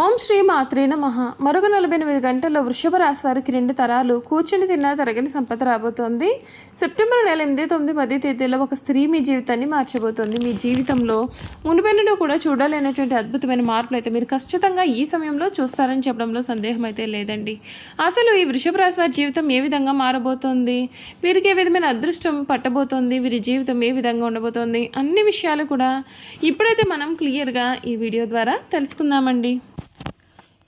ఓం శ్రీ మాత్రే నమః. మరొక నలభై ఎనిమిది గంటల్లో వృషభ రాశి వారికి రెండు తరాలు కూర్చుని తిన్నా తరగని సంపద రాబోతోంది. సెప్టెంబర్ నెల ఎనిమిది తొమ్మిది పది తేదీలో ఒక స్త్రీ మీ జీవితాన్ని మార్చబోతోంది. మీ జీవితంలో మునుపెన్నడూ కూడా చూడలేనటువంటి అద్భుతమైన మార్పులు అయితే మీరు ఖచ్చితంగా ఈ సమయంలో చూస్తారని చెప్పడంలో సందేహం అయితే లేదండి. అసలు ఈ వృషభ రాశి వారి జీవితం ఏ విధంగా మారబోతోంది? వీరికి ఏ విధమైన అదృష్టం పట్టబోతోంది? వీరి జీవితం ఏ విధంగా ఉండబోతోంది? అన్ని విషయాలు కూడా ఇప్పుడైతే మనం క్లియర్గా ఈ వీడియో ద్వారా తెలుసుకుందామండి.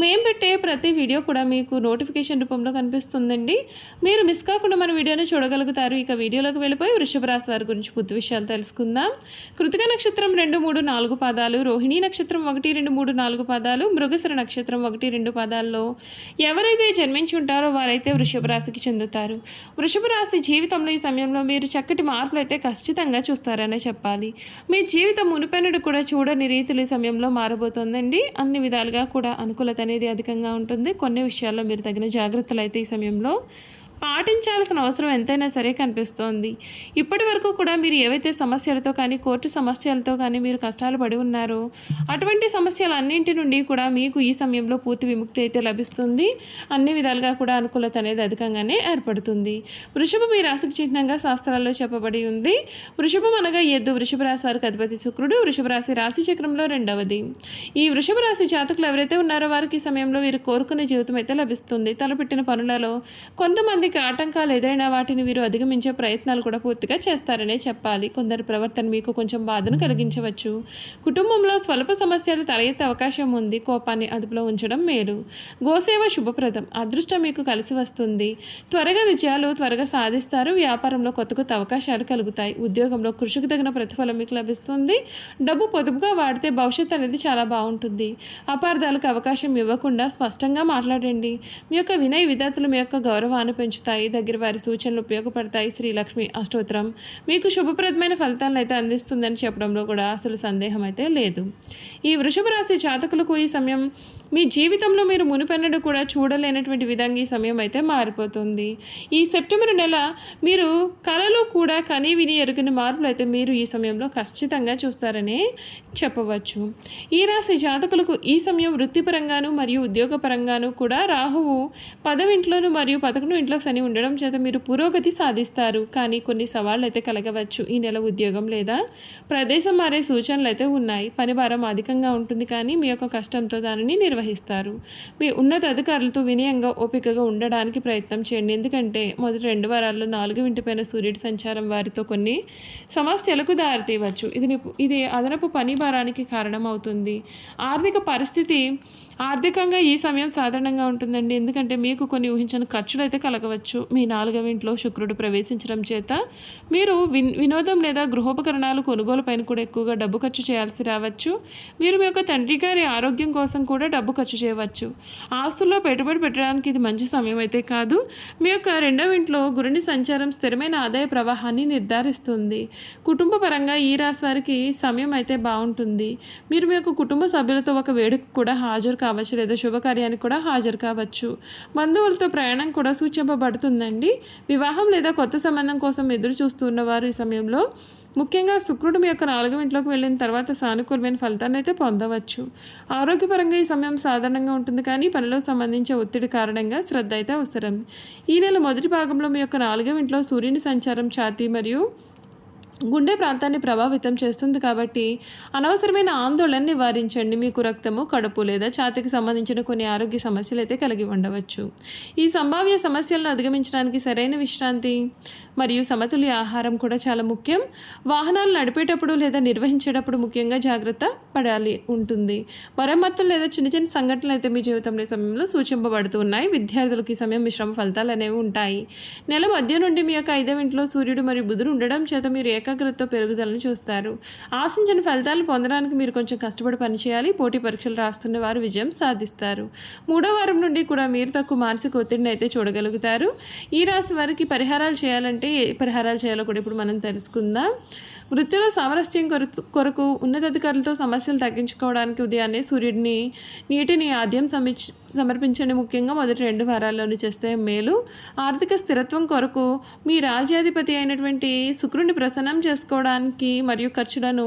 మేము పెట్టే ప్రతి వీడియో కూడా మీకు నోటిఫికేషన్ రూపంలో కనిపిస్తుందండి. మీరు మిస్ కాకుండా మన వీడియోని చూడగలుగుతారు. ఇక వీడియోలోకి వెళ్ళిపోయి వృషభ రాశి వారి గురించి పూర్తి విషయాలు తెలుసుకుందాం. కృతిక నక్షత్రం రెండు మూడు నాలుగు పాదాలు రోహిణీ నక్షత్రం ఒకటి రెండు మూడు నాలుగు పాదాలు మృగశిర నక్షత్రం ఒకటి రెండు పాదాల్లో ఎవరైతే జన్మించి ఉంటారో వారైతే వృషభ రాశికి చెందుతారు. వృషభ రాశి జీవితంలో ఈ సమయంలో మీరు చక్కటి మార్పులు అయితే ఖచ్చితంగా చూస్తారనే చెప్పాలి. మీ జీవితం మునిపెనుడు కూడా చూడని రీతులు ఈ సమయంలో మారబోతోందండి. అన్ని విధాలుగా కూడా అనుకూలత అనేది అధికంగా ఉంటుంది. కొన్ని విషయాల్లో మీరు తగిన జాగ్రత్తలు అయితే ఈ సమయంలో పాటించాల్సిన అవసరం ఎంతైనా సరే కనిపిస్తోంది. ఇప్పటి వరకు కూడా మీరు ఏవైతే సమస్యలతో కానీ కోర్టు సమస్యలతో కానీ మీరు కష్టాలు పడి ఉన్నారో అటువంటి సమస్యలన్నింటి నుండి కూడా మీకు ఈ సమయంలో పూర్తి విముక్తి అయితే లభిస్తుంది. అన్ని విధాలుగా కూడా అనుకూలత అనేది అధికంగానే ఏర్పడుతుంది. వృషభ మీ రాశికి చిహ్నంగా శాస్త్రాల్లో చెప్పబడి ఉంది. వృషభం అనగా ఎద్దు వృషభ రాశి వారికి అధిపతి శుక్రుడు వృషభ రాశి రాశి చక్రంలో రెండవది. ఈ వృషభ రాశి జాతకులు ఎవరైతే ఉన్నారో వారికి ఈ సమయంలో వీరు కోరుకునే జీవితం అయితే లభిస్తుంది. తలపెట్టిన పనులలో కొంతమంది కొంతమందికి ఆటంకాలు ఎదురైన వాటిని వీరు అధిగమించే ప్రయత్నాలు కూడా పూర్తిగా చేస్తారనే చెప్పాలి. కొందరి ప్రవర్తన మీకు కొంచెం బాధను కలిగించవచ్చు. కుటుంబంలో స్వల్ప సమస్యలు తలెత్తే అవకాశం ఉంది. కోపాన్ని అదుపులో ఉంచడం మేలు. గోసేవ శుభప్రదం. అదృష్టం మీకు కలిసి వస్తుంది. త్వరగా విజయాలు త్వరగా సాధిస్తారు. వ్యాపారంలో కొత్త కొత్త అవకాశాలు కలుగుతాయి. ఉద్యోగంలో కృషికి తగిన ప్రతిఫలం మీకు లభిస్తుంది. డబ్బు పొదుపుగా వాడితే భవిష్యత్తు అనేది చాలా బాగుంటుంది. అపార్థాలకు అవకాశం ఇవ్వకుండా స్పష్టంగా మాట్లాడండి. మీ యొక్క వినయ విధాతలు మీ యొక్క గౌరవాన్ని ఉంచుతాయి దగ్గర వారి సూచనలు ఉపయోగపడతాయి. శ్రీ లక్ష్మి అష్టోత్తరం. మీకు శుభప్రదమైన ఫలితాలను అయితే అందిస్తుందని చెప్పడంలో కూడా అసలు సందేహం అయితే లేదు. ఈ వృషభ రాశి జాతకులకు ఈ సమయం మీ జీవితంలో మీరు మునిపెన్నడు కూడా చూడలేనటువంటి విధంగా ఈ సమయం అయితే మారిపోతుంది. ఈ సెప్టెంబర్ నెల మీరు కళలో కూడా కనీ విని ఎరుగని మార్పులు అయితే మీరు ఈ సమయంలో ఖచ్చితంగా చూస్తారని చెప్పవచ్చు. ఈ రాశి జాతకులకు ఈ సమయం వృత్తిపరంగాను మరియు ఉద్యోగపరంగాను కూడా రాహువు పదవింట్లోను మరియు పదకొండు ఇంట్లో శని ఉండడం చేత మీరు పురోగతి సాధిస్తారు. కానీ కొన్ని సవాళ్ళు అయితే కలగవచ్చు. ఈ నెల ఉద్యోగం లేదా ప్రదేశం మారే సూచనలు అయితే ఉన్నాయి. పని భారం అధికంగా ఉంటుంది కానీ మీ యొక్క కష్టంతో దానిని నిర్వహిస్తారు. మీ ఉన్నత అధికారులతో వినయంగా ఓపికగా ఉండడానికి ప్రయత్నం చేయండి. ఎందుకంటే మొదటి రెండు వారాల్లో నాలుగు వింటిపైన సూర్యుడి సంచారం వారితో కొన్ని సమస్యలకు దారితీయవచ్చు. ఇది ఇది అదనపు పని భారానికి కారణమవుతుంది. ఆర్థిక పరిస్థితి ఆర్థికంగా ఈ సమయం సాధారణంగా ఉంటుందండి. ఎందుకంటే మీకు కొన్ని ఊహించని ఖర్చులు అయితే కలగవచ్చు. మీ నాలుగవ ఇంట్లో శుక్రుడు ప్రవేశించడం చేత మీరు విన్ వినోదం లేదా గృహోపకరణాలు కొనుగోలు పైన కూడా ఎక్కువగా డబ్బు ఖర్చు చేయాల్సి రావచ్చు. మీరు మీ యొక్క తండ్రి గారి ఆరోగ్యం కోసం కూడా డబ్బు ఖర్చు చేయవచ్చు. ఆస్తుల్లో పెట్టుబడి పెట్టడానికి ఇది మంచి సమయం అయితే కాదు. మీ యొక్క రెండవ ఇంట్లో గురుని సంచారం స్థిరమైన ఆదాయ ప్రవాహాన్ని నిర్ధారిస్తుంది. కుటుంబ పరంగా ఈ రాశి వారికి సమయం అయితే బాగుంటుంది. ఉంటుంది. మీరు మీ యొక్క కుటుంబ సభ్యులతో ఒక వేడుక కూడా హాజరు కావచ్చు లేదా శుభకార్యానికి కూడా హాజరు కావచ్చు. బంధువులతో ప్రయాణం కూడా సూచింపబడుతుందండి. వివాహం లేదా కొత్త సంబంధం కోసం ఎదురు చూస్తున్న వారు ఈ సమయంలో ముఖ్యంగా శుక్రుడు మీ యొక్క నాలుగవ ఇంట్లోకి వెళ్ళిన తర్వాత సానుకూలమైన ఫలితాన్ని అయితే పొందవచ్చు. ఆరోగ్యపరంగా ఈ సమయం సాధారణంగా ఉంటుంది కానీ పనిలో సంబంధించే ఒత్తిడి కారణంగా శ్రద్ధ అయితే అవసరం. ఈ నెల మొదటి భాగంలో మీ యొక్క నాలుగవ ఇంట్లో సూర్యుని సంచారం ఛాతీ మరియు గుండె ప్రాంతాన్ని ప్రభావితం చేస్తుంది కాబట్టి అనవసరమైన ఆందోళన నివారించండి. మీకు రక్తము కడుపు లేదా ఛాతీకి సంబంధించిన కొన్ని ఆరోగ్య సమస్యలు అయితే కలిగి ఉండవచ్చు. ఈ సంభావ్య సమస్యలను అధిగమించడానికి సరైన విశ్రాంతి మరియు సమతుల్య ఆహారం కూడా చాలా ముఖ్యం. వాహనాలు నడిపేటప్పుడు లేదా నిర్వహించేటప్పుడు ముఖ్యంగా జాగ్రత్త పడాలి ఉంటుంది. మరమ్మతులు లేదా చిన్న చిన్న సంఘటనలు అయితే మీ జీవితంలో సమయంలో సూచింపబడుతూ ఉన్నాయి. విద్యార్థులకు ఈ సమయం మిశ్రమ ఫలితాలు అనేవి ఉంటాయి. నెల మధ్య నుండి మీ యొక్క ఐదవ ఇంట్లో సూర్యుడు మరియు బుధుడు ఉండడం చేత మీరు ఏకాగ్రతతో పెరుగుదలను చూస్తారు. ఆశించిన ఫలితాలు పొందడానికి మీరు కొంచెం కష్టపడి పనిచేయాలి. పోటీ పరీక్షలు రాస్తున్న వారు విజయం సాధిస్తారు. మూడో వారం నుండి కూడా మీరు తక్కువ మానసిక ఒత్తిడిని అయితే చూడగలుగుతారు. ఈ రాశి వారికి పరిహారాలు చేయాలంటే ఏ పరిహారాలు చేయాలో కూడా ఇప్పుడు మనం తెలుసుకుందాం. వృత్తిలో సామరస్యం కొరకు కొరకు ఉన్నతాధికారులతో సమస్యలు తగ్గించుకోవడానికి ఉదయాన్నే సూర్యుడిని నీటిని ఆద్యం సమిచ్ సమర్పించండి. ముఖ్యంగా మొదటి రెండు వారాల్లోనూ చేస్తే మేలు. ఆర్థిక స్థిరత్వం కొరకు మీ రాజ్యాధిపతి అయినటువంటి శుక్రుని ప్రసన్నం చేసుకోవడానికి మరియు ఖర్చులను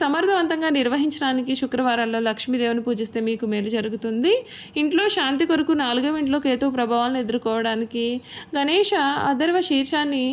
సమర్థవంతంగా నిర్వహించడానికి శుక్రవారాల్లో లక్ష్మీదేవిని పూజిస్తే మీకు మేలు జరుగుతుంది. ఇంట్లో శాంతి కొరకు నాలుగవ ఇంట్లో కేతు ప్రభావాలను ఎదుర్కోవడానికి గణేష అధర్వ శీర్షాన్ని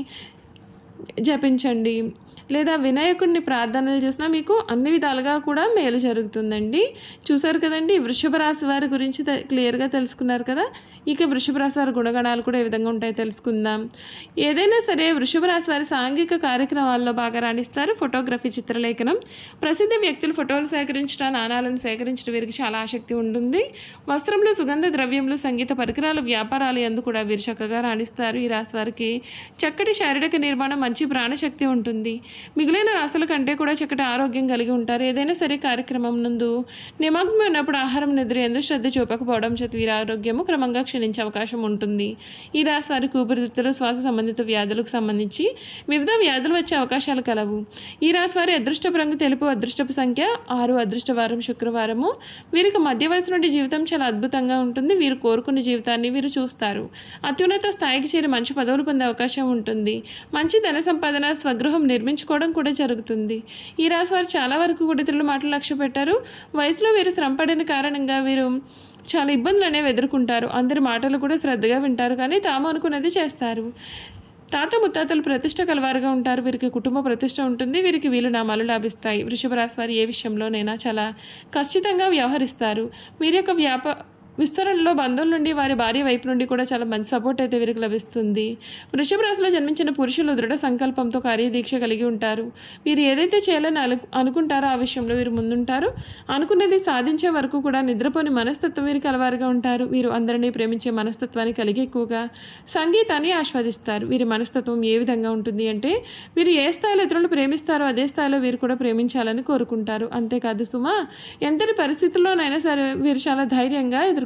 జపించండి. లేదా వినాయకుడిని ప్రార్థనలు చేసినా మీకు అన్ని విధాలుగా కూడా మేలు జరుగుతుందండి. చూసారు కదండి వృషభ రాశి వారి గురించి క్లియర్గా తెలుసుకున్నారు కదా? ఇక వృషభ రాశి వారి గుణగణాలు కూడా ఏ విధంగా ఉంటాయో తెలుసుకుందాం. ఏదైనా సరే వృషభ రాశి వారి సాంఘిక కార్యక్రమాల్లో బాగా రాణిస్తారు. ఫోటోగ్రఫీ చిత్రలేఖనం. ప్రసిద్ధ వ్యక్తులు ఫోటోలు సేకరించడం నాణాలను సేకరించడం వీరికి చాలా ఆసక్తి ఉంటుంది. వస్త్రంలో సుగంధ ద్రవ్యంలో సంగీత పరికరాలు వ్యాపారాలు ఎందు కూడా వీరు చక్కగా రాణిస్తారు. ఈ రాశి వారికి చక్కటి శారీరక నిర్మాణం మంచి ప్రాణశక్తి ఉంటుంది. మిగిలిన రాసుల కంటే కూడా చక్కటి ఆరోగ్యం కలిగి ఉంటారు. ఏదైనా సరే కార్యక్రమం నందు నిమగ్నం ఉన్నప్పుడు ఆహారం నిద్ర ఎందు శ్రద్ధ చూపకపోవడం చేత వీరి ఆరోగ్యము క్రమంగా క్షీణించే అవకాశం ఉంటుంది. ఈ రాశి వారికి ఊపిరితిత్తులు శ్వాస సంబంధిత వ్యాధులకు సంబంధించి వివిధ వ్యాధులు వచ్చే అవకాశాలు కలవు. ఈ రాశి వారి అదృష్టపు రంగు తెలుపు అదృష్టపు సంఖ్య ఆరు అదృష్టవారం శుక్రవారము. వీరికి మధ్య వయసు నుండి జీవితం చాలా అద్భుతంగా ఉంటుంది. వీరు కోరుకున్న జీవితాన్ని వీరు చూస్తారు. అత్యున్నత స్థాయికి చేరి మంచి పదవులు పొందే అవకాశం ఉంటుంది. మంచి ధన సంపాదన స్వగృహం నిర్మించుకోవడం కూడా జరుగుతుంది. ఈ రాశి వారు చాలా వరకు కూడా మాటలు లక్ష్య పెట్టారు. వయసులో వీరు శ్రమపడిన కారణంగా వీరు చాలా ఇబ్బందులు అనేవి ఎదుర్కొంటారు. అందరి మాటలు కూడా శ్రద్ధగా వింటారు. కానీ తాము అనుకున్నది చేస్తారు. తాత ముత్తాతలు ప్రతిష్ట కలవారుగా ఉంటారు. వీరికి కుటుంబ ప్రతిష్ట ఉంటుంది. వీరికి వీలునామాలు లాభిస్తాయి. వృషభ రాశి వారు ఏ విషయంలోనైనా చాలా ఖచ్చితంగా వ్యవహరిస్తారు. వీరి యొక్క వ్యాప విస్తరణలో బంధువుల నుండి వారి భార్య వైపు నుండి కూడా చాలా మంచి సపోర్ట్ అయితే వీరికి లభిస్తుంది. వృషభ రాశిలో జన్మించిన పురుషులు దృఢ సంకల్పంతో కార్యదీక్ష కలిగి ఉంటారు. వీరు ఏదైతే చేయాలని అనుకుంటారో ఆ విషయంలో వీరు ముందుంటారు. అనుకున్నది సాధించే వరకు కూడా నిద్రపోని మనస్తత్వం వీరు కలవారుగా ఉంటారు. వీరు అందరినీ ప్రేమించే మనస్తత్వాన్ని కలిగి ఎక్కువగా సంగీతాన్ని ఆస్వాదిస్తారు. వీరి మనస్తత్వం ఏ విధంగా ఉంటుంది అంటే వీరు ఏ స్థాయిలో ఇతరులను ప్రేమిస్తారో అదే స్థాయిలో వీరు కూడా ప్రేమించాలని కోరుకుంటారు. అంతేకాదు సుమా ఎంతటి పరిస్థితుల్లోనైనా సరే వీరు చాలా ధైర్యంగా ఎదుర్కొంటారు